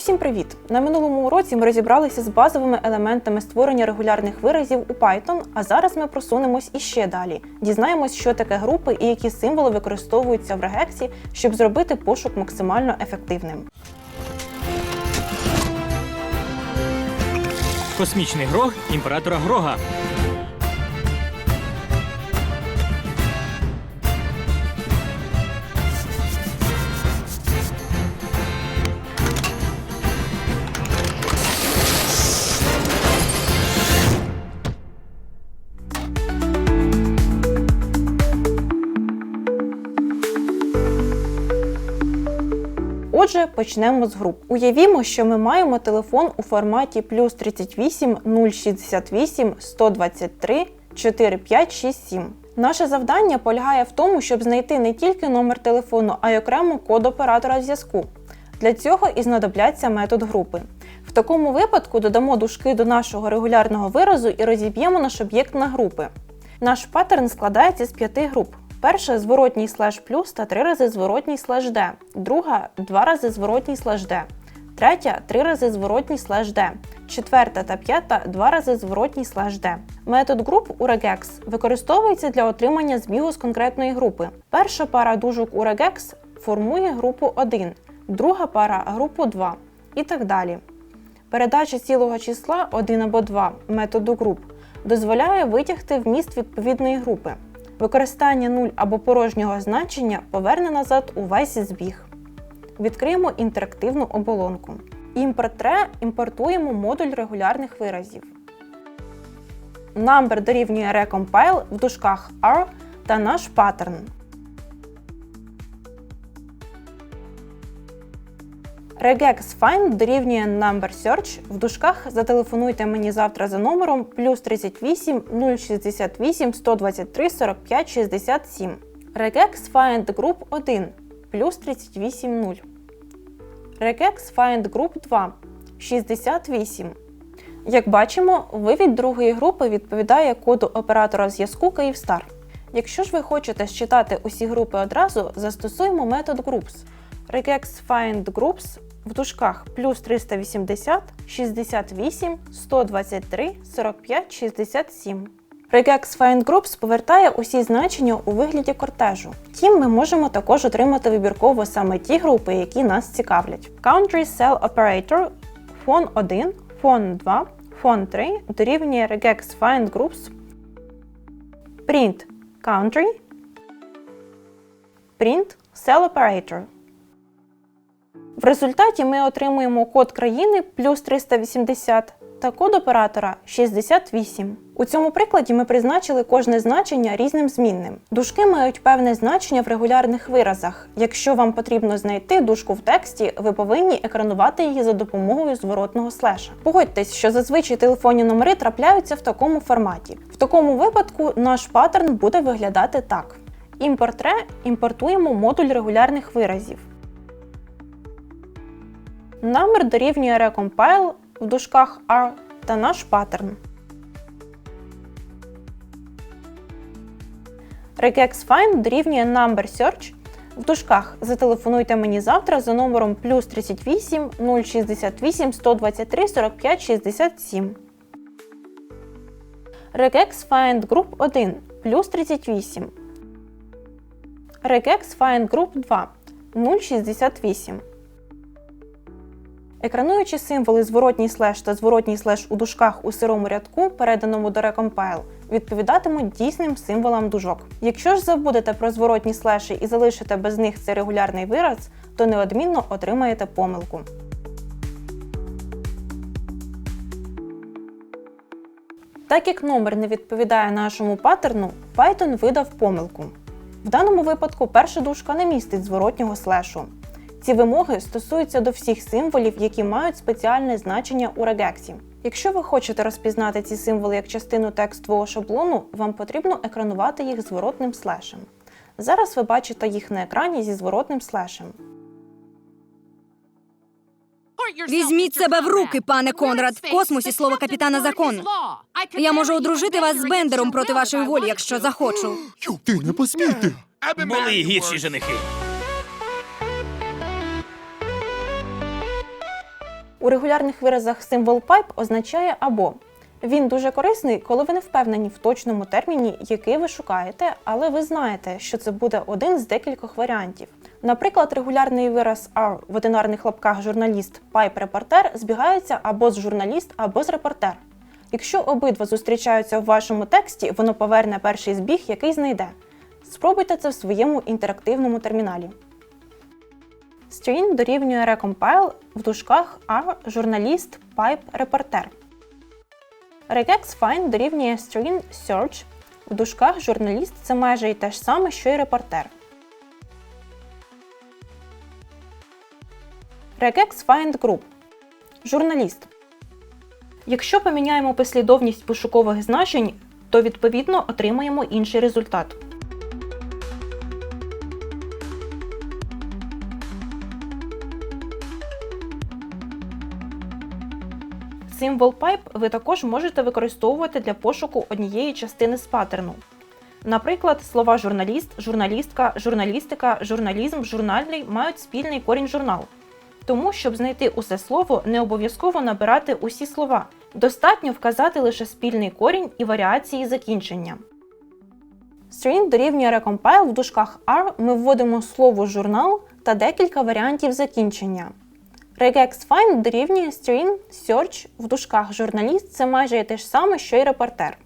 Усім привіт! На минулому уроці ми розібралися з базовими елементами створення регулярних виразів у Python, а зараз ми просунемось іще далі. Дізнаємось, що таке групи і які символи використовуються в регексі, щоб зробити пошук максимально ефективним. Космічний грог імператора Грога. Отже, почнемо з груп. Уявімо, що ми маємо телефон у форматі плюс 38 068 123 4567. Наше завдання полягає в тому, щоб знайти не тільки номер телефону, а й окремо код оператора зв'язку. Для цього і знадобляться метод групи. В такому випадку додамо дужки до нашого регулярного виразу і розіб'ємо наш об'єкт на групи. Наш паттерн складається з п'яти груп. Перша зворотній слеш плюс та три рази зворотній слеш d. Друга два рази зворотній слеш d. Третя три рази зворотній слеш d. Четверта та п'ята два рази зворотній слеш d. Метод груп у regex використовується для отримання збігу з конкретної групи. Перша пара дужок у regex формує групу 1, друга пара групу 2 і так далі. Передача цілого числа 1 або 2 методу груп дозволяє витягти вміст відповідної групи. Використання нуль або порожнього значення поверне назад увесь збіг. Відкриємо інтерактивну оболонку. Імпортре імпортуємо модуль регулярних виразів. Number дорівнює recompile в дужках R та наш паттерн. Regex find дорівнює number search в дужках зателефонуйте мені завтра за номером плюс 38 068 123 45 67. Regex find group 1 плюс 38 0. Regex find group 2 68. Як бачимо, вивід другої групи відповідає коду оператора зв'язку Київстар. Якщо ж ви хочете считати усі групи одразу, застосуємо метод groups. regex find groups в дужках плюс 380, 68, 123, 45, 67. Regex find groups повертає усі значення у вигляді кортежу. Втім, ми можемо також отримати вибірково саме ті групи, які нас цікавлять. Country Cell Operator фон 1, фон 2, фон 3 дорівнює regex find groups print country print cell operator. В результаті ми отримуємо код країни плюс 380 та код оператора 68. У цьому прикладі ми призначили кожне значення різним змінним. Дужки мають певне значення в регулярних виразах. Якщо вам потрібно знайти дужку в тексті, ви повинні екранувати її за допомогою зворотного слеша. Погодьтесь, що зазвичай телефонні номери трапляються в такому форматі. В такому випадку наш паттерн буде виглядати так: Імпорт.re імпортуємо модуль регулярних виразів. Number дорівнює recompile в дужках R та наш паттерн. Regex find дорівнює number search в дужках зателефонуйте мені завтра за номером плюс 38 068 123 45 67. Regex find group 1 плюс 38. Regex find group 2 068. Екрануючи символи зворотній слеш та зворотній слеш у дужках у сирому рядку, переданому до recompile, відповідатимуть дійсним символам дужок. Якщо ж забудете про зворотні слеші і залишите без них цей регулярний вираз, то неодмінно отримаєте помилку. Так як номер не відповідає нашому паттерну, Python видав помилку. В даному випадку перша дужка не містить зворотнього слешу. Ці вимоги стосуються до всіх символів, які мають спеціальне значення у регексі. Якщо ви хочете розпізнати ці символи як частину текстового шаблону, вам потрібно екранувати їх зворотним слешем. Зараз ви бачите їх на екрані зі зворотним слешем. Візьміть себе в руки, пане Конрад. В космосі слово капітана закон. Я можу одружити вас з Бендером проти вашої волі, якщо захочу. Ти не посмійте! Були гірші женихи. У регулярних виразах символ pipe означає або. Він дуже корисний, коли ви не впевнені в точному терміні, який ви шукаєте, але ви знаєте, що це буде один з декількох варіантів. Наприклад, регулярний вираз R в одинарних лапках журналіст, pipe репортер збігається або з журналіст, або з репортер. Якщо обидва зустрічаються в вашому тексті, воно поверне перший збіг, який знайде. Спробуйте це в своєму інтерактивному терміналі. String дорівнює recompile в дужках R журналіст, pipe репортер. Regex find дорівнює string search в дужках журналіст це майже і те ж саме, що й репортер. Regex find group журналіст. Якщо поміняємо послідовність пошукових значень, то відповідно отримаємо інший результат. Символ pipe ви також можете використовувати для пошуку однієї частини з паттерну. Наприклад, слова журналіст, журналістка, журналістика, журналізм, журнальний мають спільний корінь журнал. Тому, щоб знайти усе слово, не обов'язково набирати усі слова. Достатньо вказати лише спільний корінь і варіації закінчення. String дорівнює recompile в дужках R ми вводимо слово журнал та декілька варіантів закінчення. Regex find дорівнює string search в дужках журналіст це майже те ж саме, що й репортер.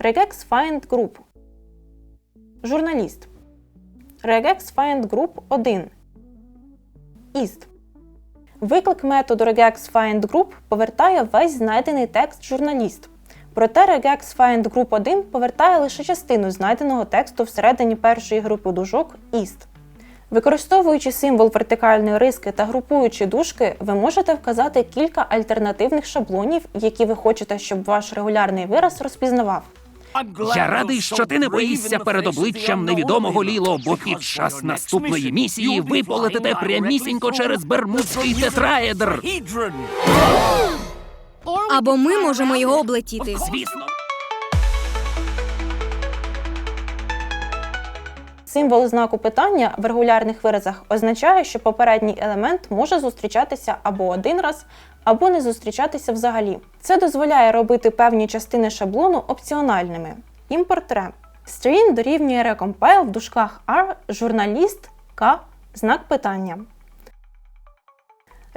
Regex find group Журналіст. Regex find group 1. Ist. Виклик методу regex find group повертає весь знайдений текст журналіст. Проте regex find group 1 повертає лише частину знайденого тексту всередині першої групи дужок ist. Використовуючи символ вертикальної риски та групуючи дужки, ви можете вказати кілька альтернативних шаблонів, які ви хочете, щоб ваш регулярний вираз розпізнавав. Я радий, що ти не боїшся перед обличчям невідомого Ліло, бо під час наступної місії ви полетите прямісінько через Бермудський тетраедр. Або ми можемо його облетіти. Звісно. Символ знаку питання в регулярних виразах означає, що попередній елемент може зустрічатися або один раз, або не зустрічатися взагалі. Це дозволяє робити певні частини шаблону опціональними. Імпорт ре. String дорівнює recompile в дужках R, журналіст, К, знак питання.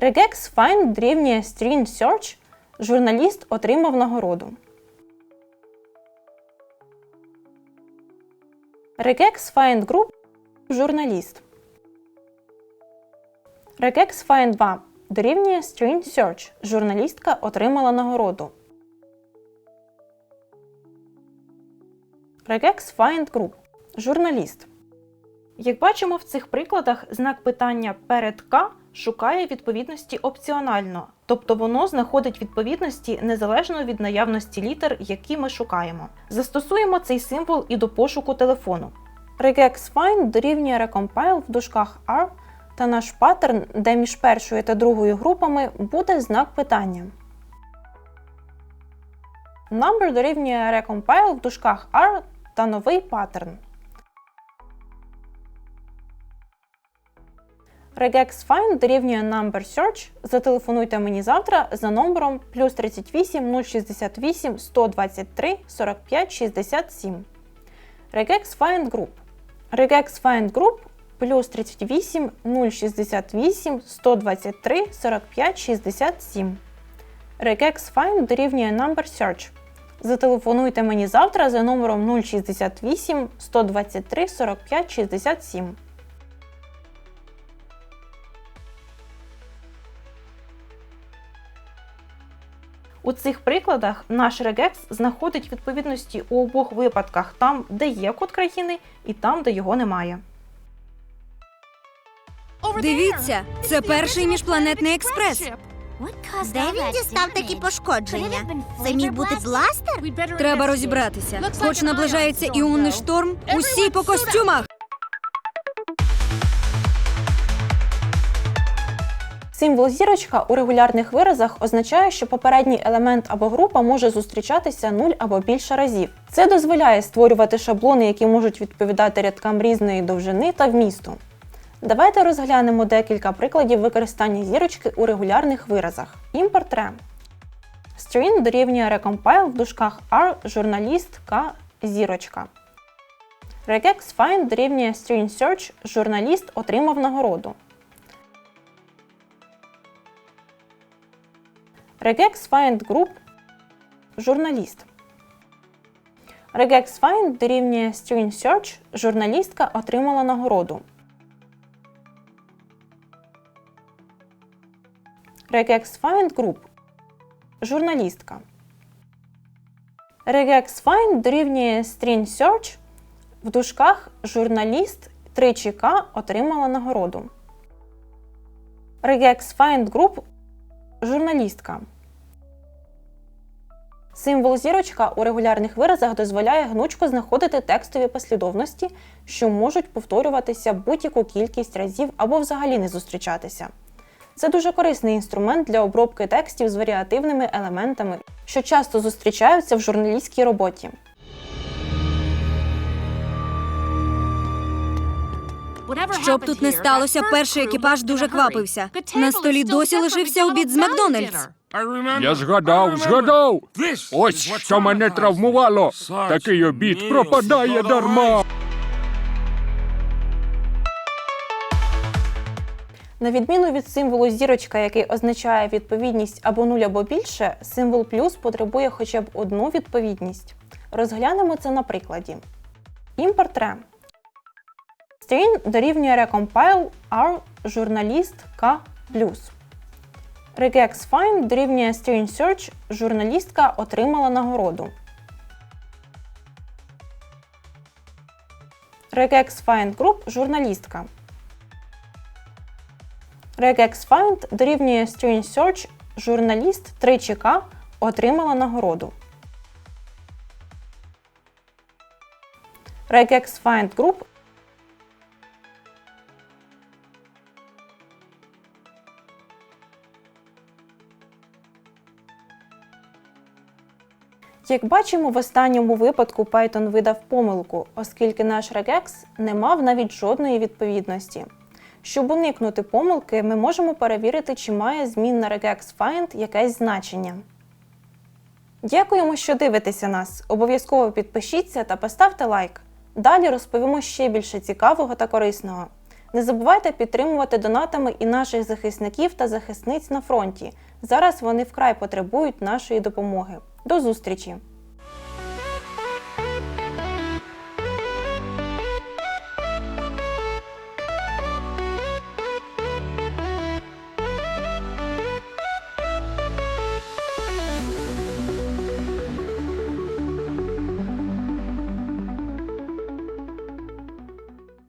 Regex find дорівнює string search, журналіст отримав нагороду. Regex find group журналіст. Regex find 2 дорівнює string search. Журналістка отримала нагороду. Regex find group журналіст. Як бачимо в цих прикладах, знак питання перед К шукає відповідності опціонально, тобто воно знаходить відповідності незалежно від наявності літер, які ми шукаємо. Застосуємо цей символ і до пошуку телефону. Regex find дорівнює recompile в дужках R та наш паттерн, де між першою та другою групами буде знак питання. Number дорівнює recompile в дужках R та новий паттерн. Regex find дорівнює number search. Зателефонуйте мені завтра за номером плюс 38 068 123 45 67. Regex find group. Regex find group плюс 38 068 123 45 67. Regex find дорівнює number search. Зателефонуйте мені завтра за номером 068 123 45 67. У цих прикладах наш регекс знаходить відповідності у обох випадках там, де є код країни, і там, де його немає. Дивіться, це перший міжпланетний експрес. Де він дістав такі пошкодження? Це міг бути бластер? Треба розібратися. Хоч наближається іонний шторм, усі по костюмах. Символ зірочка у регулярних виразах означає, що попередній елемент або група може зустрічатися 0 або більше разів. Це дозволяє створювати шаблони, які можуть відповідати рядкам різної довжини та вмісту. Давайте розглянемо декілька прикладів використання зірочки у регулярних виразах. Імпорт рем. String дорівнює recompile в дужках R журналіст K зірочка. Regex find дорівнює string search журналіст отримав нагороду. Regex find group журналіст. Regex find дорівнює string search журналістка отримала нагороду. Regex find group журналістка. Regex find дорівнює string search в дужках журналіст 3ЧК отримала нагороду. Regex find group журналістка. Символ зірочка у регулярних виразах дозволяє гнучко знаходити текстові послідовності, що можуть повторюватися будь-яку кількість разів або взагалі не зустрічатися. Це дуже корисний інструмент для обробки текстів з варіативними елементами, що часто зустрічаються в журналістській роботі. Щоб тут не сталося, перший екіпаж дуже квапився. На столі досі лишився обід з Макдональдс. Я згадав, згадав. Ось що мене травмувало. Такий обід пропадає дарма. На відміну від символу зірочка, який означає відповідність або нуль або більше, символ плюс потребує хоча б одну відповідність. Розглянемо це на прикладі. Імпорт рем. String дорівнює recompile R журналіст K. Regex find дорівнює string search журналістка отримала нагороду. Regex group журналістка. Regex find дорівнює string search журналіст 3ЧК отримала нагороду. Regex group Як бачимо, в останньому випадку Python видав помилку, оскільки наш regex не мав навіть жодної відповідності. Щоб уникнути помилки, ми можемо перевірити, чи має змінна regex find якесь значення. Дякуємо, що дивитеся нас. Обов'язково підпишіться та поставте лайк. Далі розповімо ще більше цікавого та корисного. Не забувайте підтримувати донатами і наших захисників та захисниць на фронті. Зараз вони вкрай потребують нашої допомоги. До зустрічі!